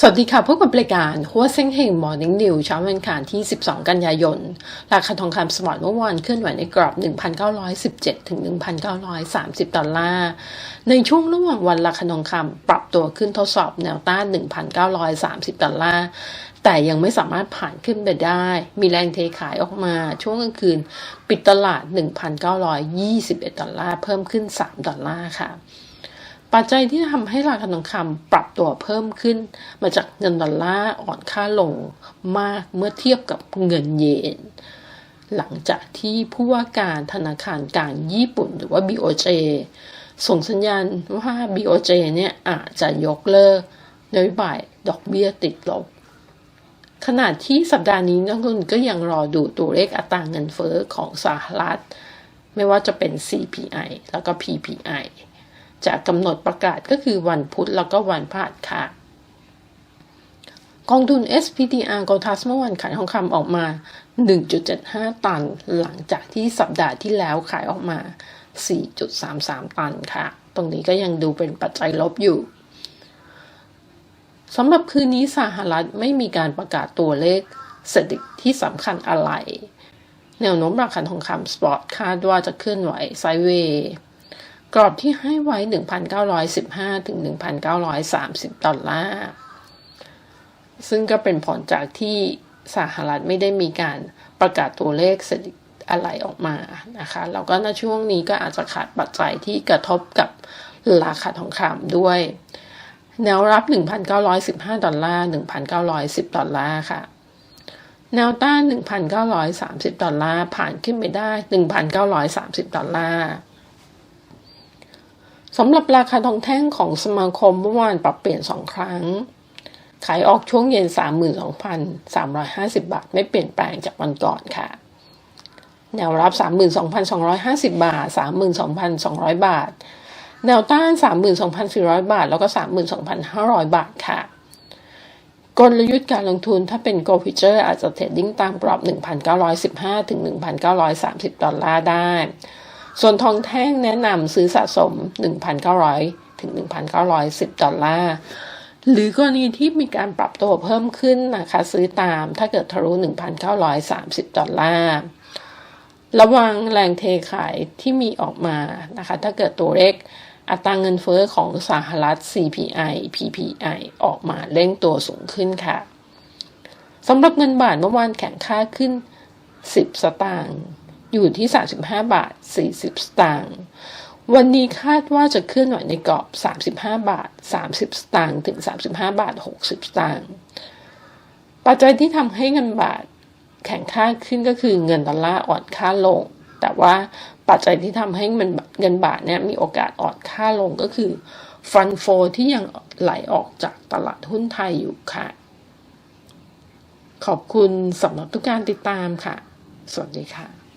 สวัสดีค่ะพบกับรายการหัวเซ็งเฮงมอร์นิ่งนิวเช้าวันอังคารที่ 12 กันยายน ราคาทองคำสปอร์ตเมื่อวานเคลื่อนไหวในกรอบ 1,917 ถึง 1,930 ดอลลาร์ ในช่วงระหว่างวันราคาทองคำปรับตัวขึ้นทดสอบแนวต้าน 1,930 ดอลลาร์ แต่ยังไม่สามารถผ่านขึ้นไปได้ มีแรงเทขายออกมาช่วงกลางคืน ปิดตลาด 1,921 ดอลลาร์ เพิ่มขึ้น 3 ดอลลาร์ค่ะ ปัจจัยที่ทำให้ราคาทองคำปรับตัวเพิ่มขึ้น มาจากเงินดอลลาร์อ่อนค่าลงมากเมื่อเทียบกับเงินเยน หลังจากที่ผู้ว่าการธนาคารกลางญี่ปุ่นหรือว่า BOJ ส่งสัญญาณว่า BOJ เนี่ยอาจจะยกเลิกนโยบายดอกเบี้ยติดลบ ขณะที่สัปดาห์นี้นักลงทุนก็ยังรอดูตัวเลขอัตราเงินเฟ้อของสหรัฐ ไม่ว่าจะเป็น CPI แล้วก็ PPI จะกำหนดประกาศก็คือวันพุธแล้วก็วันพฤหัสค่ะ กองทุน SPDR กอทัสเมื่อวันขายทองคำออกมา 1.75 ตัน หลังจากที่สัปดาห์ที่แล้วขายออกมา 4.33 ตันค่ะ ตรงนี้ก็ยังดูเป็นปัจจัยลบอยู่สำหรับคืนนี้สหรัฐไม่มีการประกาศตัวเลขเศรษฐกิจที่สำคัญอะไร แนวโน้มราคาทองคำสปอตคาดว่าจะเคลื่อนไหวไซด์เวย์ กรอบที่ให้ไว้ 1,915 ถึง 1,930 ดอลลาร์ ซึ่งก็เป็นผลจากที่สหรัฐไม่ได้มีการประกาศตัวเลขเศรษฐกิจอะไรออกมานะคะแล้วก็ในช่วงนี้ก็อาจจะขาดปัจจัยที่กระทบกับราคาทองคำด้วย แนวรับ 1,915 ดอลลาร์ 1,910 ดอลลาร์ค่ะ แนวต้าน 1,930 ดอลลาร์ ผ่านขึ้นไปได้ 1,930 ดอลลาร์ สำหรับราคาทองแท่งของสมาคมเมื่อวานปรับเปลี่ยนสองครั้ง ขายออกช่วงเย็น 32,350 บาท ไม่เปลี่ยนแปลงจากวันก่อนค่ะ แนวรับ 32,250 บาท 32,200 บาท แนวต้าน 32,400 บาท แล้วก็ 32,500 บาทค่ะกลยุทธ์การลงทุนถ้าเป็น Go Future อาจจะเทรดดิ้งตามกรอบ 1,915 ถึง 1,930 ดอลลาร์ได้ ส่วนทองแท่งแนะนำซื้อสะสม 1,900 ถึง 1,910 ดอลลาร์ หรือกรณีที่มีการปรับตัวเพิ่มขึ้นนะคะซื้อตามถ้าเกิดทะลุ 1,930 ดอลลาร์ระวังแรงเทขายที่มีออกมานะคะ ถ้าเกิดตัวเลขอัตราเงินเฟอ้อของสหรัฐ CPI PPI ออกมาเร่งตัวสูงขึ้นค่ะสำหรับเงินบาทเมื่อวานแข็งค่าขึ้น 10 สตางค์ อยู่ที่ 35 บาท 40 สตางค์ วันนี้คาดว่าจะเคลื่อนไหวในกรอบ 35 บาท 30 สตางค์ถึง 35 บาท 60 สตางค์ ปัจจัยที่ทำให้เงินบาทแข็งค่าขึ้นก็คือเงินดอลลาร์อ่อนค่าลง แต่ว่าปัจจัยที่ทำให้เงินเงินบาทเนี่ยมีโอกาสอ่อนค่าลงก็คือฟันโฟที่ยังไหลออกจากตลาดหุ้นไทยอยู่ค่ะ ขอบคุณสำหรับทุกการติดตามค่ะ สวัสดีค่ะ